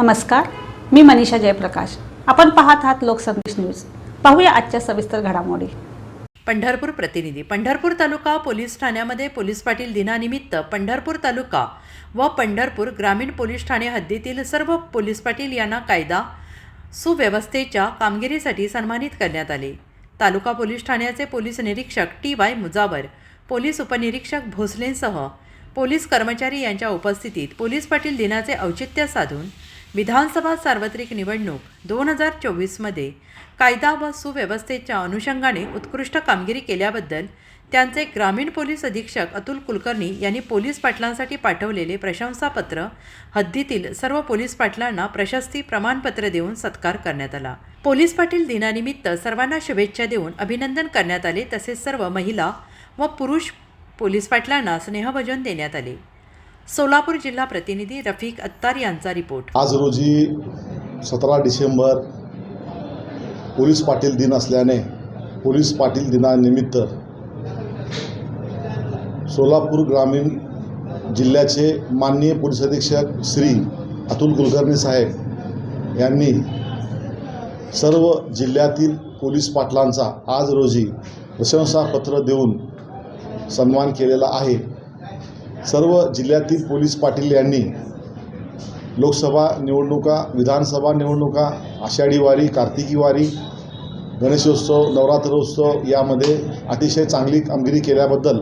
नमस्कार मी मनीषा जयप्रकाश. आपण पाहत आहात लोकसंदेश न्यूज. पाहूया आजच्या सविस्तर घडामोडी. पंढरपूर प्रतिनिधी. पंढरपूर तालुका पोलीस ठाण्यामध्ये पोलीस पाटील दिनानिमित्त पंढरपूर तालुका व पंढरपूर ग्रामीण पोलीस ठाणे हद्दीतील सर्व पोलीस पाटील यांना कायदा सुव्यवस्थेच्या कामगिरीसाठी सन्मानित करण्यात आले. तालुका पोलीस ठाण्याचे पोलीस निरीक्षक टी वाय मुजावर पोलीस उपनिरीक्षक भोसलेंसह पोलीस कर्मचारी यांच्या उपस्थितीत पोलीस पाटील दिनाचे औचित्य साधून विधानसभा सार्वत्रिक निवडणूक दोन हजार चोवीसमध्ये कायदा व सुव्यवस्थेच्या अनुषंगाने उत्कृष्ट कामगिरी केल्याबद्दल त्यांचे ग्रामीण पोलीस अधीक्षक अतुल कुलकर्णी यांनी पोलीस पाटलांसाठी पाठवलेले प्रशंसापत्र हद्दीतील सर्व पोलीस पाटलांना प्रशस्ती प्रमाणपत्र देऊन सत्कार करण्यात आला. पोलीस पाटील दिनानिमित्त सर्वांना शुभेच्छा देऊन अभिनंदन करण्यात आले तसेच सर्व महिला व पुरुष पोलीस पाटलांना स्नेहभजन देण्यात आले. सोलापूर जिल्हा प्रतिनिधी रफिक अत्तार यांचा रिपोर्ट. आज रोजी सतरा डिसेंबर पोलीस पाटील दिन असल्याने पोलीस पाटील दिनानिमित्त सोलापूर ग्रामीण जिल्ह्याचे माननीय पोलीस अधीक्षक श्री अतुल कुलकर्णी साहेब यांनी सर्व जिल्ह्यातील पोलीस पाटलांचा आज रोजी प्रशंसापत्र देऊन सन्मान केलेला आहे. सर्व जिल्ह्यातील पोलीस पाटील यांनी लोकसभा निवडणुका विधानसभा निवडणुका आषाढी वारी कार्तिकी वारी गणेशोत्सव नवरात्रोत्सव यामध्ये अतिशय चांगली कामगिरी केल्याबद्दल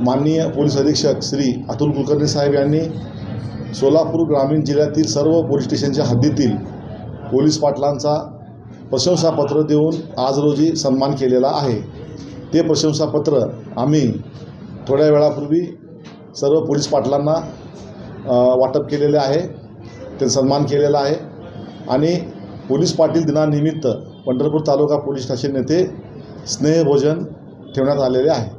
माननीय पोलीस अधीक्षक श्री अतुल कुलकर्णी साहेब यांनी सोलापूर ग्रामीण जिल्ह्यातील सर्व पोलीस स्टेशनच्या हद्दीतील पोलीस पाटलांचा प्रशंसापत्र देऊन आज रोजी सन्मान केलेला आहे. ते प्रशंसापत्र आम्ही थोड्या वेळापूर्वी सर्व पोलीस पाटलांना वाटप केलेले आहे. ते सन्मान केलेला आहे. आणि पोलीस पाटील दिनानिमित्त पंढरपूर तालुका पोलीस स्टेशन येथे स्नेहभोजन ठेवण्यात आलेले आहे.